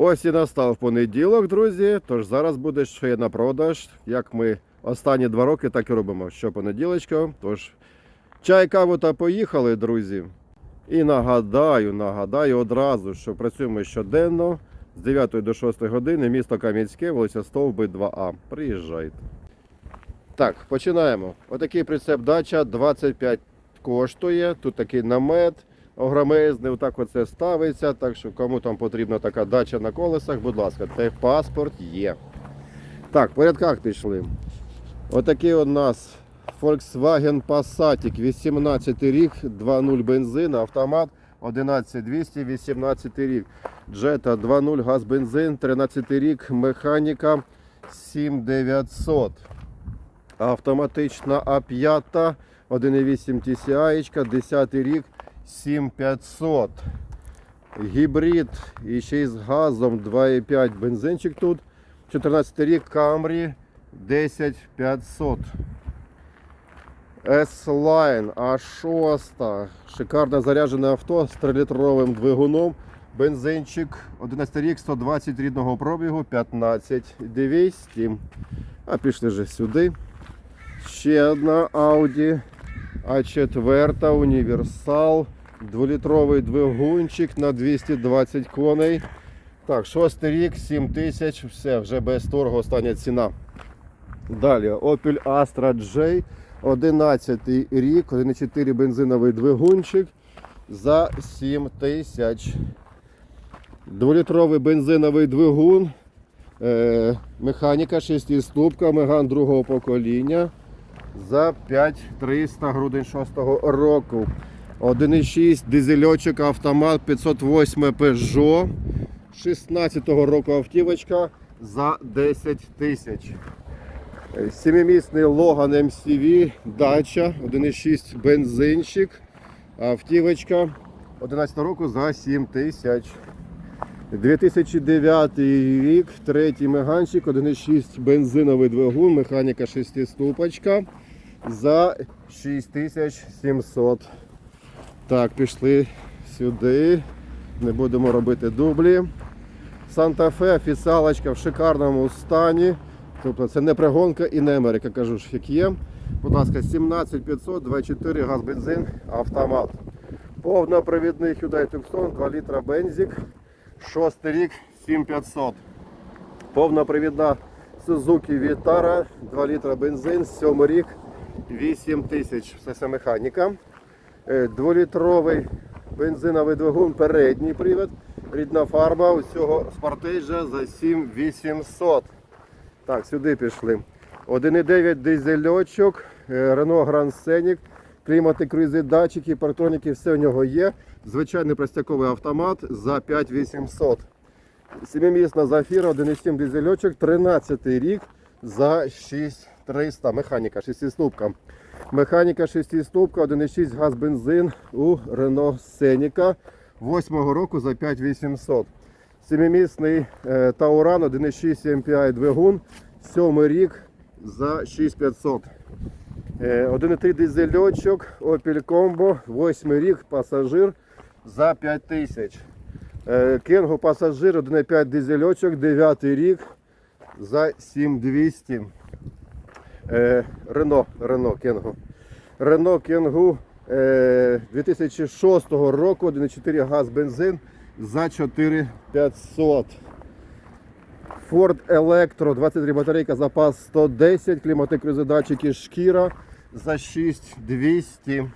Ось і настав понеділок, друзі. Тож зараз буде ще на продаж. Як ми останні два роки так і робимо. Щопонеділочка. Тож чай, каву та поїхали, друзі. І нагадаю, нагадаю одразу, що працюємо щоденно з 9 до 6 години, місто Кам'янське, вулиця Стовби 2А. Приїжджайте. Так, починаємо. Отакий прицеп дача 25 коштує. Тут такий намет огромезний, отак оце ставиться. Так що кому там потрібна така дача на колесах, будь ласка, техпаспорт є. Так, по рядках пішли. Отакий у нас Volkswagen Passat, 18 рік, 2.0 бензин, автомат 11200, 18 рік. Jetta 2.0 газ бензин, 13 рік, механіка 7900. Автоматична А5, 1.8 TCI, 10 рік, 7500. Гібрид і ще з газом 2,5 бензинчик тут. 14 рік Camry 10500. S-Line А6. Шикарно заряджене авто з 3-літровим двигуном. Бензинчик 11 рік, 120 рідного пробігу, 15200. А пішли вже сюди. Ще одна Audi А4 універсал. Дволітровий двигунчик на 220 коней. Так, шостий рік, 7 тисяч, все, вже без торгу остання ціна. Далі Opel Astra J, 11 рік, 1,4 бензиновий двигунчик за 7 тисяч. Дволітровий бензиновий двигун, е, механіка 6 ступка, меган другого покоління за 5300 грудень 6 року. 1,6 дизельочок автомат 508 Peugeot 16 року автівочка за 10 тисяч. Сімимісний Logan MCV, дача, 1,6 бензинчик, автівочка 11 року за 7 тисяч. 2009 рік, третій меганчик, 1,6 бензиновий двигун, механіка 6 ступочка за 6700. Так, пішли сюди. Не будемо робити дублі. Санта-Фе, офіціалочка в шикарному стані. Тобто це не пригонка і не Америка, кажу ж, як є. Будь ласка, 17500, 24 газ бензин, автомат. Повнопривідний Hyundai Tucson, 2 літра бензик. Шостий рік, 7500. Повнопривідна Suzuki Vitara, 2 літра бензин, 7 рік, 8000. Все це механіка. Е, Дволітровий бензиновий двигун, передній привід, рідна фарба усього спортейжа за 7800. Так, сюди пішли. 1,9 дизельочок, е, Renault Grand Scenic, клімати, круїзи, датчики, партроніки, все у нього є. Звичайний простяковий автомат за 5800. Семимісна Зафіра, 1,7 дизельочок, 13 рік за 6300. Механіка, 6-ступка. Механіка 6-ступка, 1,6 газ бензин у Renault Сеніка 8 року за 5800. Семимісний е, Тауран 1,6 MPI двигун, 7 рік за 6500. Е, 1,3 дизельочок, Opel Combo, 8 рік, пасажир за 5000. Е, Кенгу пасажир, 1,5 дизельочок, 9 рік за 7200. Е, Рено, Рено Кенгу. Рено Кенгу е, 2006 року, 1,4 газ бензин за 4500. Ford Electro, 23 батарейка, запас 110, кліматик-датчики шкіра за 6200.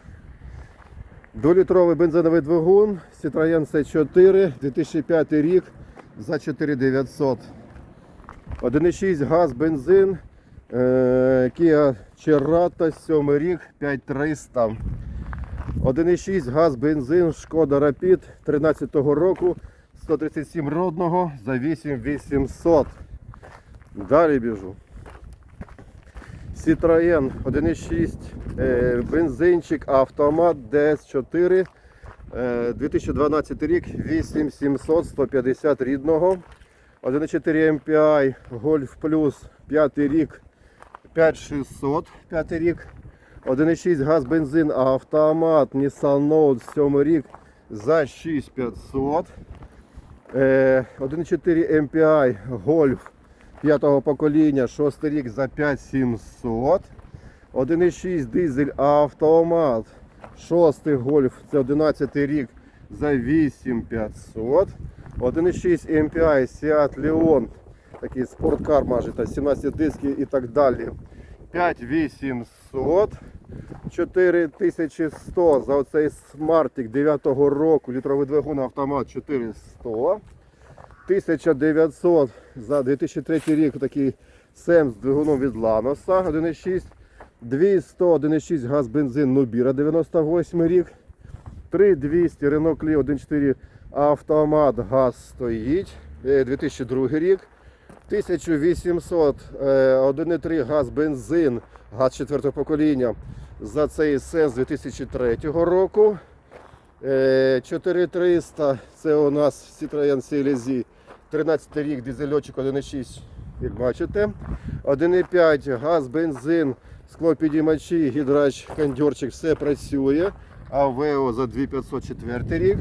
Дволітровий бензиновий двигун, Citroen C4, 2005 рік за 4900. 1,6 газ, бензин, е, Kia Cerato, 7 рік, 5300. 1,6 газ, бензин, Шкода Rapid 13 року, 137 родного за 8800. Далі біжу. Citroen 1,6 е, бензинчик, автомат DS4. е, 2012 рік, 8700, 150 рідного. 1,4 MPI, Golf Plus, 5 рік, 5600, 5 рік. 1,6 газ, бензин, автомат, Nissan Note, 7 рік за 6500. Е, 1.4 MPI Golf п'ятого покоління, шостий рік за 5700. 1.6 дизель автомат. Шостий гольф, це 11 рік за 8500. 1.6 MPI Seat Leon, такий спорткар майже, та 17 дисків і так далі. 5800. 4100 за оцей смартик 9 року, літровий двигун автомат 4100. 1900 за 2003 рік такий Сем з двигуном від Ланоса 1.6. 200 1.6 газ бензин Нубіра 98 рік. 3200 Renault Clio 1.4 автомат газ стоїть. е, 2002 рік. 1800 е, 1.3 газ бензин, газ 4 покоління за цей сенс 2003 року. Е, 4300 це у нас Citroen CLZ 13 рік, дизельочок 1.6, як бачите. 1.5 газ, бензин, склопідіймачі, гідрач, кондьорчик, все працює. АВО за 2504 рік.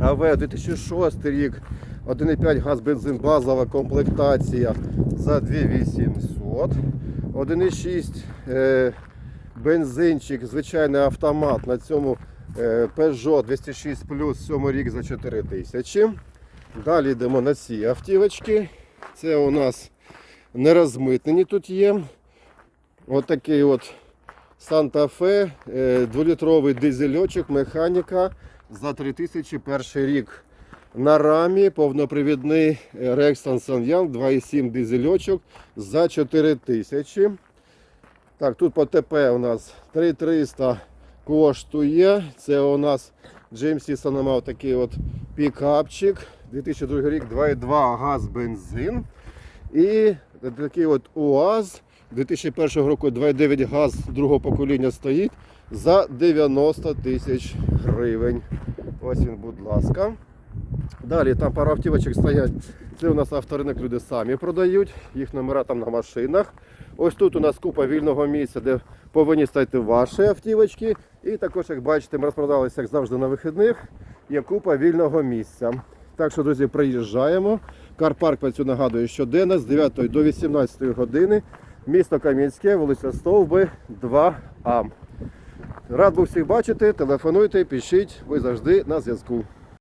АВ 2006 рік, 1,5 газ бензин, базова комплектація за 2800. 1,6 е, бензинчик, звичайний автомат на цьому е, Peugeot 206 Plus 7 рік за 4000. Далі йдемо на ці автівочки. Це у нас нерозмитнені тут є. Отакий от Santa Fe, е, 2-літровий дизельочок, механіка за 3001 рік. На рамі повнопривідний е, Rexton Sanyang 2,7 дизельочок за 4000. Так, тут по ТП у нас 3300 коштує. Це у нас GMC Sonoma такий от пікапчик. 2002 рік 2,2 газ бензин. І такий от УАЗ 2001 року 2,9 газ другого покоління стоїть за 90 тисяч гривень. Ось він, будь ласка. Далі там пара автівочок стоять. Це у нас авторинок люди самі продають, їх номера там на машинах. Ось тут у нас купа вільного місця, де повинні стояти ваші автівочки. І також, як бачите, ми розпродалися, як завжди, на вихідних. Є купа вільного місця. Так що, друзі, приїжджаємо. Карпарк працює, нагадую, щоденно з 9 до 18 години. Місто Кам'янське, вулиця Стовби, 2А. Рад був всіх бачити. Телефонуйте, пишіть, ви завжди на зв'язку.